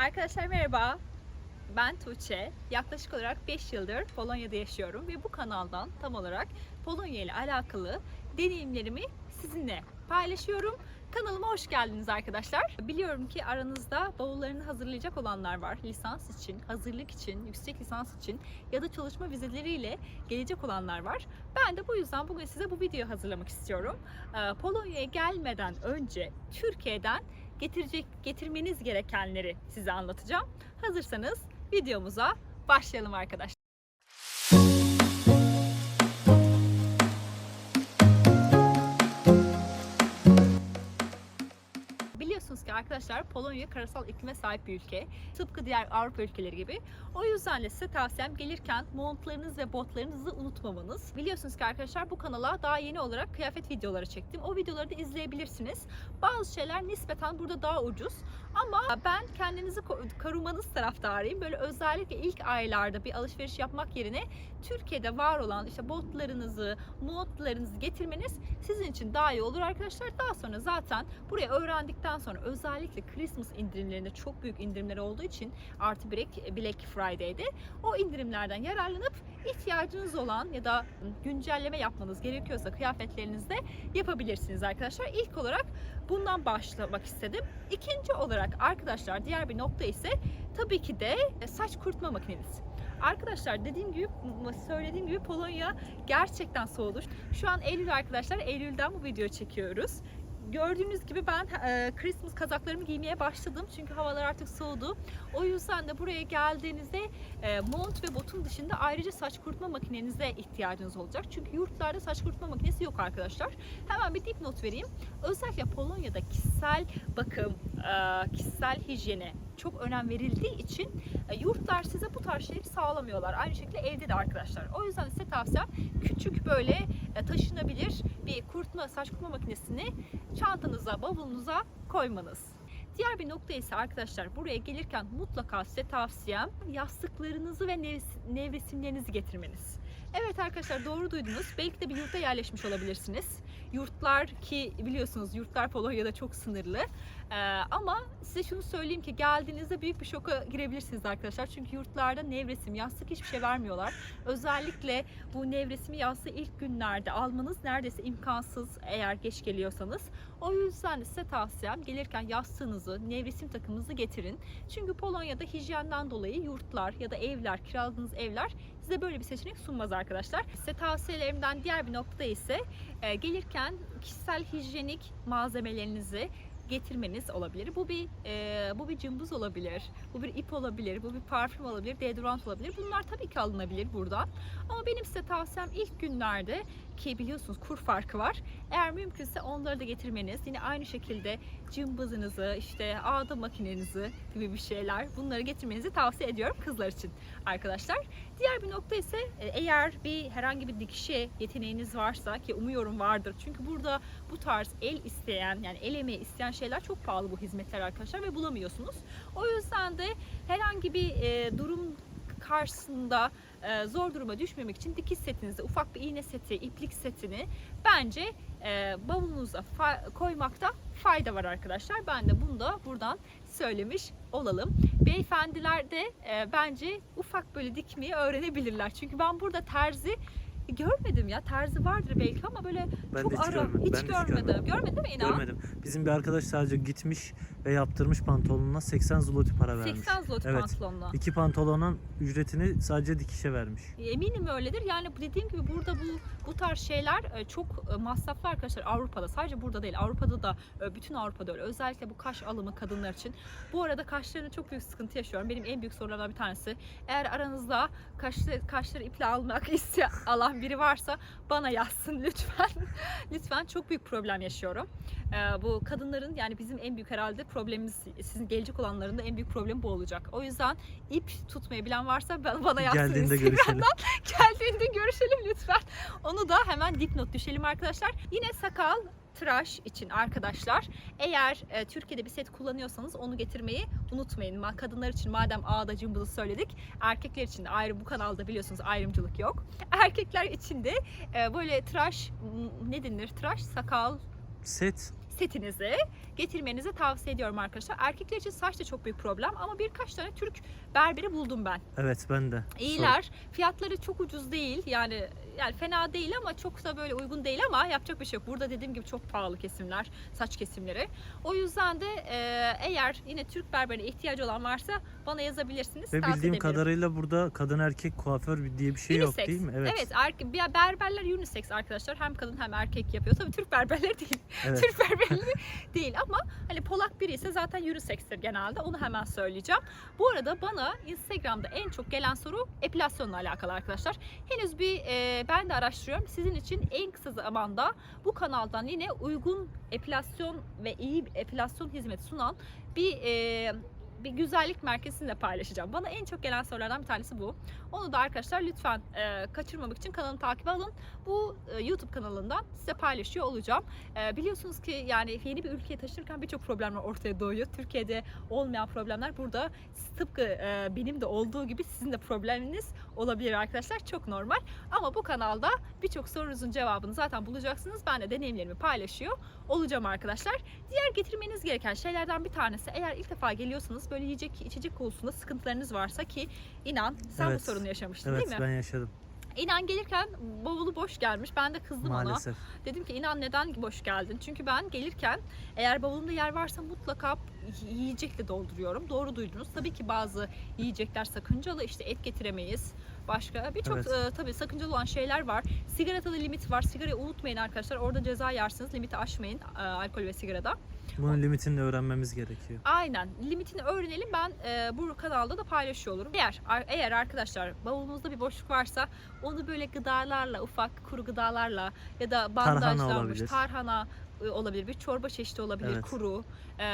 Arkadaşlar merhaba. Ben Tuğçe. Yaklaşık olarak 5 yıldır Polonya'da yaşıyorum ve bu kanaldan tam olarak Polonya ile alakalı deneyimlerimi sizinle paylaşıyorum. Kanalıma hoş geldiniz arkadaşlar. Biliyorum ki aranızda bavullarını hazırlayacak olanlar var. Lisans için, hazırlık için, yüksek lisans için ya da çalışma vizeleriyle gelecek olanlar var. Ben de bu yüzden bugün size bu videoyu hazırlamak istiyorum. Ee, Polonya'ya gelmeden önce Türkiye'den getirecek getirmeniz gerekenleri size anlatacağım. Hazırsanız videomuza başlayalım arkadaşlar. Ki arkadaşlar Polonya karasal iklime sahip bir ülke. Tıpkı diğer Avrupa ülkeleri gibi. O yüzden de size tavsiyem gelirken montlarınız ve botlarınızı unutmamanız. Biliyorsunuz ki arkadaşlar bu kanala daha yeni olarak kıyafet videoları çektim. O videoları da izleyebilirsiniz. Bazı şeyler nispeten burada daha ucuz. Ama ben kendinizi ko- korumanız taraftarıyım. Böyle özellikle ilk aylarda bir alışveriş yapmak yerine Türkiye'de var olan işte botlarınızı, montlarınızı getirmeniz sizin için daha iyi olur arkadaşlar. Daha sonra zaten buraya öğrendikten sonra özellikle Christmas indirimlerinde çok büyük indirimler olduğu için artı Black, Black Friday'de o indirimlerden yararlanıp ihtiyacınız olan ya da güncelleme yapmanız gerekiyorsa kıyafetlerinizde yapabilirsiniz arkadaşlar. İlk olarak bundan başlamak istedim. İkinci olarak arkadaşlar diğer bir nokta ise tabii ki de saç kurutma makineniz. Arkadaşlar dediğim gibi söylediğim gibi Polonya gerçekten soğudu. Şu an Eylül arkadaşlar. Eylül'den bu videoyu çekiyoruz. Gördüğünüz gibi ben e, Christmas kazaklarımı giymeye başladım. Çünkü havalar artık soğudu. O yüzden de buraya geldiğinizde e, mont ve botun dışında ayrıca saç kurutma makinenize ihtiyacınız olacak. Çünkü yurtlarda saç kurutma makinesi yok arkadaşlar. Hemen bir dipnot vereyim. Özellikle Polonya'da kişisel bakım, e, kişisel hijyene çok önem verildiği için e, yurtlar size bu tarz şeyleri sağlamıyorlar. Aynı şekilde evde de arkadaşlar. O yüzden size tavsiyem küçük böyle e, taşınabilir bir kurutma, saç kurutma makinesini çantanıza, bavulunuza koymanız. Diğer bir nokta ise arkadaşlar buraya gelirken mutlaka size tavsiyem yastıklarınızı ve nevres- nevresimlerinizi getirmeniz. Evet arkadaşlar doğru duydunuz. Belki de bir yurtta yerleşmiş olabilirsiniz. Yurtlar ki biliyorsunuz yurtlar Polonya'da çok sınırlı. Ee, ama size şunu söyleyeyim ki geldiğinizde büyük bir şoka girebilirsiniz arkadaşlar. Çünkü yurtlarda nevresim, yastık hiçbir şey vermiyorlar. Özellikle bu nevresimi yastığı ilk günlerde almanız neredeyse imkansız eğer geç geliyorsanız. O yüzden de size tavsiyem gelirken yastığınızı, nevresim takımınızı getirin. Çünkü Polonya'da hijyenden dolayı yurtlar ya da evler, kiraladığınız evler size böyle bir seçenek sunmaz arkadaşlar. Size tavsiyelerimden diğer bir nokta ise e, gelirken kişisel hijyenik malzemelerinizi getirmeniz olabilir. Bu bir e, bu bir cımbız olabilir, bu bir ip olabilir, bu bir parfüm olabilir, deodorant olabilir. Bunlar tabii ki alınabilir buradan. Ama benim size tavsiyem ilk günlerde ki biliyorsunuz kur farkı var. Eğer mümkünse onları da getirmeniz. Yine aynı şekilde cımbızınızı, işte ağda makinenizi gibi bir şeyler bunları getirmenizi tavsiye ediyorum kızlar için arkadaşlar. Diğer bir nokta ise e, eğer bir herhangi bir dikişe yeteneğiniz varsa ki umuyorum vardır. Çünkü burada bu tarz el isteyen yani el emeği isteyen şeyler çok pahalı bu hizmetler arkadaşlar ve bulamıyorsunuz. O yüzden de herhangi bir e, durum karşısında e, zor duruma düşmemek için dikiş setinizi, ufak bir iğne seti, iplik setini bence e, bavulunuza fa- koymakta fayda var arkadaşlar. Ben de bunu da buradan söylemiş olalım. Beyefendiler de e, bence ufak böyle dikmeyi öğrenebilirler. Çünkü ben burada terzi görmedim ya. Terzi vardır belki ama böyle Ben çok de hiç ara. görmedim. Hiç Ben de hiç görmedim. görmedim. Görmedin değil mi İnan? Görmedim. Bizim bir arkadaş sadece gitmiş ve yaptırmış pantolonuna 80 zloty para vermiş. 80 zloty Evet. pantolonla. İki pantolonun ücretini sadece dikişe vermiş. Eminim öyledir. Yani dediğim gibi burada bu bu tarz şeyler e, çok e, masraflı arkadaşlar Avrupa'da. Sadece burada değil. Avrupa'da da e, bütün Avrupa'da öyle. Özellikle bu kaş alımı kadınlar için. Bu arada kaşlarına çok büyük sıkıntı yaşıyorum. Benim en büyük sorularımdan bir tanesi. Eğer aranızda kaşları, kaşları iple almak iste alan biri varsa bana yazsın lütfen. lütfen çok büyük problem yaşıyorum. E, bu kadınların yani bizim en büyük herhalde problemimiz sizin gelecek olanların da en büyük problemi bu olacak. O yüzden ip tutmayı bilen varsa bana bana yazsın. Geldiğinde görüşelim. Geldiğinde görüşelim lütfen. Onu da hemen dipnot düşelim arkadaşlar. Yine sakal tıraş için arkadaşlar eğer e, Türkiye'de bir set kullanıyorsanız onu getirmeyi unutmayın. Ma- Kadınlar için madem ağda cımbızı söyledik erkekler için de ayrı bu kanalda biliyorsunuz ayrımcılık yok. Erkekler için de e, böyle tıraş ne denir tıraş sakal Set setinizi getirmenizi tavsiye ediyorum arkadaşlar. Erkekler için saç da çok büyük problem ama birkaç tane Türk berberi buldum ben. Evet ben de. İyiler. Fiyatları çok ucuz değil. Yani yani fena değil ama çok da böyle uygun değil ama yapacak bir şey yok. Burada dediğim gibi çok pahalı kesimler, saç kesimleri. O yüzden de eğer yine Türk berberine ihtiyacı olan varsa bana yazabilirsiniz. Ve bildiğim kadarıyla burada kadın erkek kuaför diye bir şey yok Unisex. değil mi? Evet. Evet, er- bir- berberler unisex arkadaşlar. Hem kadın hem erkek yapıyor. Tabii Türk berberleri değil. Evet. Türk berberleri değil ama hani Polak biri ise zaten unisex'tir genelde. Onu hemen söyleyeceğim. Bu arada bana Instagram'da en çok gelen soru epilasyonla alakalı arkadaşlar. Henüz bir e, ben de araştırıyorum. Sizin için en kısa zamanda bu kanaldan yine uygun epilasyon ve iyi epilasyon hizmeti sunan bir e, bir güzellik merkezini de paylaşacağım. Bana en çok gelen sorulardan bir tanesi bu. Onu da arkadaşlar lütfen e, kaçırmamak için kanalımı takip alın. Bu e, YouTube kanalından size paylaşıyor olacağım. E, biliyorsunuz ki yani yeni bir ülkeye taşınırken birçok problemler ortaya doğuyor. Türkiye'de olmayan problemler burada tıpkı e, benim de olduğu gibi sizin de probleminiz olabilir arkadaşlar. Çok normal. Ama bu kanalda birçok sorunuzun cevabını zaten bulacaksınız. Ben de deneyimlerimi paylaşıyor olacağım arkadaşlar. Diğer getirmeniz gereken şeylerden bir tanesi eğer ilk defa geliyorsanız böyle yiyecek içecek konusunda sıkıntılarınız varsa ki inan sen Evet. bu sorunu yaşamıştın Evet değil mi? ben yaşadım İnan gelirken bavulu boş gelmiş. Ben de kızdım ona. maalesef. Dedim ki inan neden boş geldin? Çünkü ben gelirken eğer bavulumda yer varsa mutlaka yiyecekle dolduruyorum. Doğru duydunuz. Tabii ki bazı yiyecekler sakıncalı. İşte et getiremeyiz. Başka birçok Evet. e, tabii sakıncalı olan şeyler var. Sigarada da limit var. Sigarayı unutmayın arkadaşlar. Orada ceza yersiniz. Limiti aşmayın e, alkol ve sigarada. Bunun limitini öğrenmemiz gerekiyor. Aynen. Limitini öğrenelim. Ben e, bu kanalda da paylaşıyor olurum. Eğer eğer arkadaşlar bavulunuzda bir boşluk varsa onu böyle gıdalarla, ufak kuru gıdalarla ya da bandajlanmış olabilir. tarhana olabilir, bir çorba çeşidi olabilir, Evet. kuru e,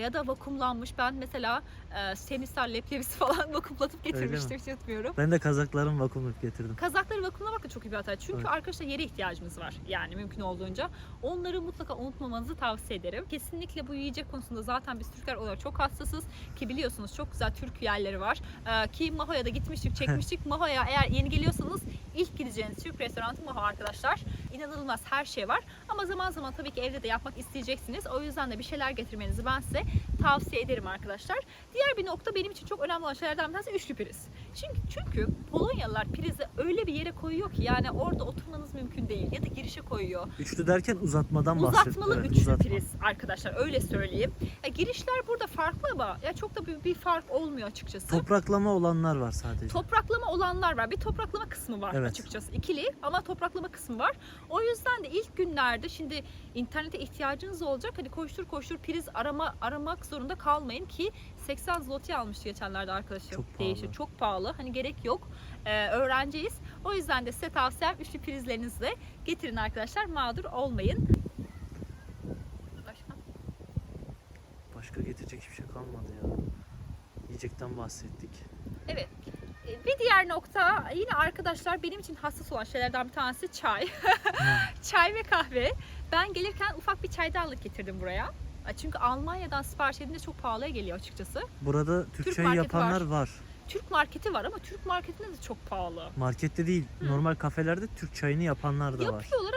ya da vakumlanmış. Ben mesela e, senisal leblebisi falan vakumlatıp getirmiştim, hiç unutmuyorum. Ben de kazaklarımı vakumlayıp getirdim. Kazakları vakumlamak da çok iyi bir hata. Çünkü Evet. arkadaşlar yere ihtiyacımız var. Yani mümkün olduğunca. Onları mutlaka unutmamanızı tavsiye ederim. Kesinlikle bu yiyecek konusunda zaten biz Türkler olarak çok hassasız. Ki biliyorsunuz çok güzel Türk yerleri var. Ee, ki Maho'ya da gitmiştik, çekmiştik. Maho'ya eğer yeni geliyorsanız ilk gideceğiniz Türk restoranı Maho arkadaşlar. İnanılmaz her şey var. Ama zaman zaman tabii ki evde de yapmak isteyeceksiniz. O yüzden de bir şeyler getirmenizi ben size tavsiye ederim arkadaşlar. Diğer bir nokta benim için çok önemli olan şeylerden bir tanesi üçlü priz. Çünkü, çünkü Polonyalılar prizi öyle bir yere koyuyor ki yani orada oturmanız mümkün değil ya da girişe koyuyor. Üçlü derken uzatmadan bahsediyorum. Uzatmalı Evet, üçlü uzatma. priz arkadaşlar öyle söyleyeyim. Ya girişler burada farklı ama ya çok da bir, bir fark olmuyor açıkçası. Topraklama olanlar var sadece. Topraklama olanlar var. Bir topraklama kısmı var Evet. açıkçası. İkili ama topraklama kısmı var. O yüzden de ilk günlerde şimdi internete ihtiyacınız olacak. Hani koştur koştur priz arama aramak zorunda kalmayın ki 80 zloty almıştı geçenlerde arkadaşım. Çok pahalı. Değişik. Çok pahalı. Hani gerek yok. Ee, öğrenciyiz. O yüzden de size tavsiyem üçlü prizlerinizi de getirin arkadaşlar. Mağdur olmayın. Başka? Başka getirecek hiçbir şey kalmadı ya. Yiyecekten bahsettik. Evet. Ee, Bir diğer nokta yine arkadaşlar benim için hassas olan şeylerden bir tanesi çay. çay ve kahve. Ben gelirken ufak bir çaydanlık getirdim buraya. Çünkü Almanya'dan sipariş edince çok pahalıya geliyor açıkçası. Burada Türk Türk yapanlar var. Türk marketi var ama Türk marketinde de çok pahalı. Markette değil, Hı. normal kafelerde Türk çayını yapanlar da var. Yapıyorlar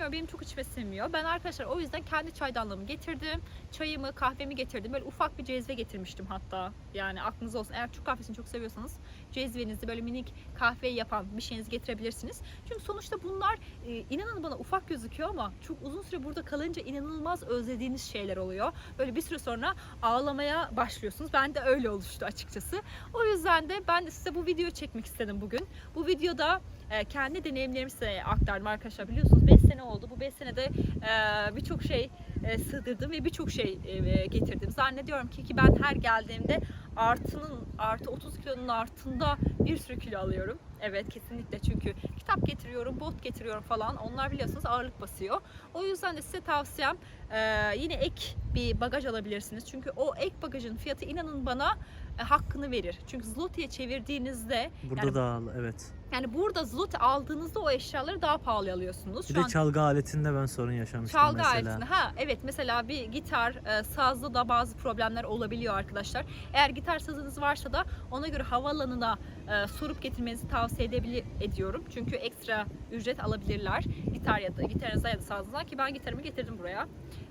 bilmiyor. Benim çok içime sinmiyor. Ben arkadaşlar o yüzden kendi çaydanlığımı getirdim. Çayımı, kahvemi getirdim. Böyle ufak bir cezve getirmiştim hatta. Yani aklınızda olsun. Eğer Türk kahvesini çok seviyorsanız cezvenizi böyle minik kahve yapan bir şeyinizi getirebilirsiniz. Çünkü sonuçta bunlar e, inanın bana ufak gözüküyor ama çok uzun süre burada kalınca inanılmaz özlediğiniz şeyler oluyor. Böyle bir süre sonra ağlamaya başlıyorsunuz. Ben de öyle oluştu açıkçası. O yüzden de ben de size bu videoyu çekmek istedim bugün. Bu videoda e, kendi deneyimlerimi size aktardım arkadaşlar. Biliyorsunuz 5 sene oldu. Bu 5 senede e, birçok şey e, sığdırdım ve birçok şey e, getirdim. Zannediyorum ki ki ben her geldiğimde artının artı 30 kilonun altında bir sürü kilo alıyorum. Evet kesinlikle çünkü kitap getiriyorum, bot getiriyorum falan. Onlar biliyorsunuz ağırlık basıyor. O yüzden de size tavsiyem e, yine ek bir bagaj alabilirsiniz. Çünkü o ek bagajın fiyatı inanın bana e, hakkını verir. Çünkü zloty'ye çevirdiğinizde Burada Yani- da ağlı, evet. yani burada zloty aldığınızda o eşyaları daha pahalı alıyorsunuz. Bir Şu de an çalgı aletinde ben sorun yaşamıştım çalgı mesela. aletinde. Ha evet mesela bir gitar, e, sazda da bazı problemler olabiliyor arkadaşlar. Eğer gitar sazınız varsa da ona göre havaalanına e, sorup getirmenizi tavsiye edebilir ediyorum. Çünkü ekstra ücret alabilirler. Gitar ya da gitarınıza ya da sazınıza ki ben gitarımı getirdim buraya.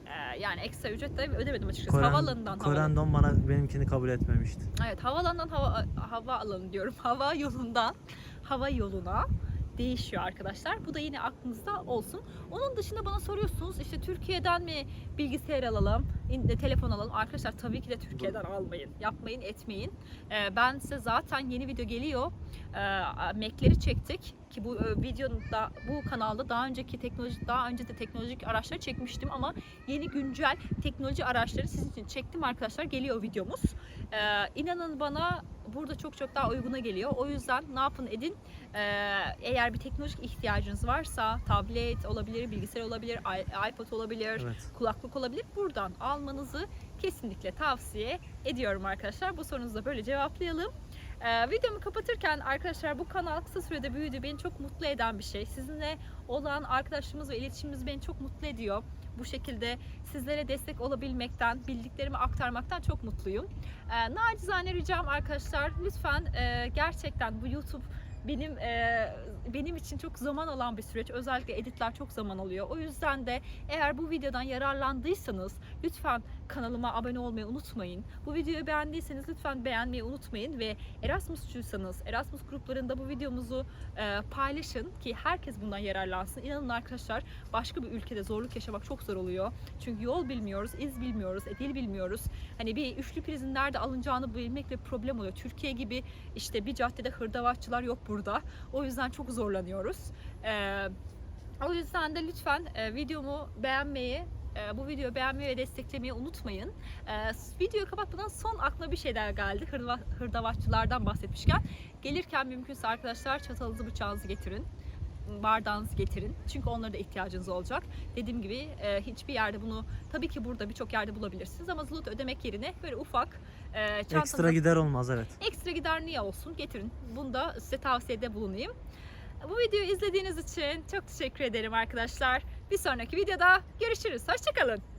Ee, yani ekstra ücret de ödemedim açıkçası. Koren- Havaalanından hava. Korendon bana benimkini kabul etmemişti. Evet, havaalanından hava hava alanı diyorum. Hava yolundan hava yoluna değişiyor arkadaşlar. Bu da yine aklınızda olsun. Onun dışında bana soruyorsunuz işte Türkiye'den mi bilgisayar alalım, telefon alalım. Arkadaşlar tabii ki de Türkiye'den almayın. Yapmayın, etmeyin. Ee, ben size zaten yeni video geliyor. Ee, Mac'leri çektik ki bu e, videonun da bu kanalda daha önceki teknoloji daha önce de teknolojik araçları çekmiştim ama yeni güncel teknoloji araçları sizin için çektim arkadaşlar. Geliyor videomuz. Ee, inanın bana burada çok çok daha uyguna geliyor. O yüzden ne yapın edin. Ee, eğer bir teknolojik ihtiyacınız varsa tablet olabilir, bilgisayar olabilir, iPod olabilir, Evet. kulaklık olabilir. Buradan almanızı kesinlikle tavsiye ediyorum arkadaşlar. Bu sorunuzu da böyle cevaplayalım. Ee, videomu kapatırken arkadaşlar bu kanal kısa sürede büyüdü. Beni çok mutlu eden bir şey. Sizinle olan arkadaşlığımız ve iletişimimiz beni çok mutlu ediyor. Bu şekilde sizlere destek olabilmekten, bildiklerimi aktarmaktan çok mutluyum. Ee, nacizane ricam arkadaşlar lütfen e, gerçekten bu YouTube benim e, benim için çok zaman alan bir süreç. Özellikle editler çok zaman alıyor. O yüzden de eğer bu videodan yararlandıysanız lütfen kanalıma abone olmayı unutmayın. Bu videoyu beğendiyseniz lütfen beğenmeyi unutmayın ve Erasmusçuysanız Erasmus gruplarında bu videomuzu e, paylaşın ki herkes bundan yararlansın. İnanın arkadaşlar başka bir ülkede zorluk yaşamak çok zor oluyor. Çünkü yol bilmiyoruz, iz bilmiyoruz, e, dil bilmiyoruz. Hani bir üçlü prizin nerede alınacağını bilmek bir problem oluyor. Türkiye gibi işte bir caddede hırdavatçılar yok burada. O yüzden çok zorlanıyoruz. Ee, o yüzden de lütfen e, videomu beğenmeyi, e, bu videoyu beğenmeyi ve desteklemeyi unutmayın. E, videoyu kapatmadan son aklıma bir şeyler geldi. Hırva, hırdavatçılardan bahsetmişken. Gelirken mümkünse arkadaşlar çatalınızı bıçağınızı getirin bardağınızı getirin. Çünkü onlara da ihtiyacınız olacak. Dediğim gibi e, hiçbir yerde bunu tabii ki burada birçok yerde bulabilirsiniz ama zloty ödemek yerine böyle ufak e, çantanıza Ekstra gider olmaz evet. ekstra gider niye olsun getirin. Bunu da size tavsiyede bulunayım. Bu videoyu izlediğiniz için çok teşekkür ederim arkadaşlar. Bir sonraki videoda görüşürüz. Hoşçakalın.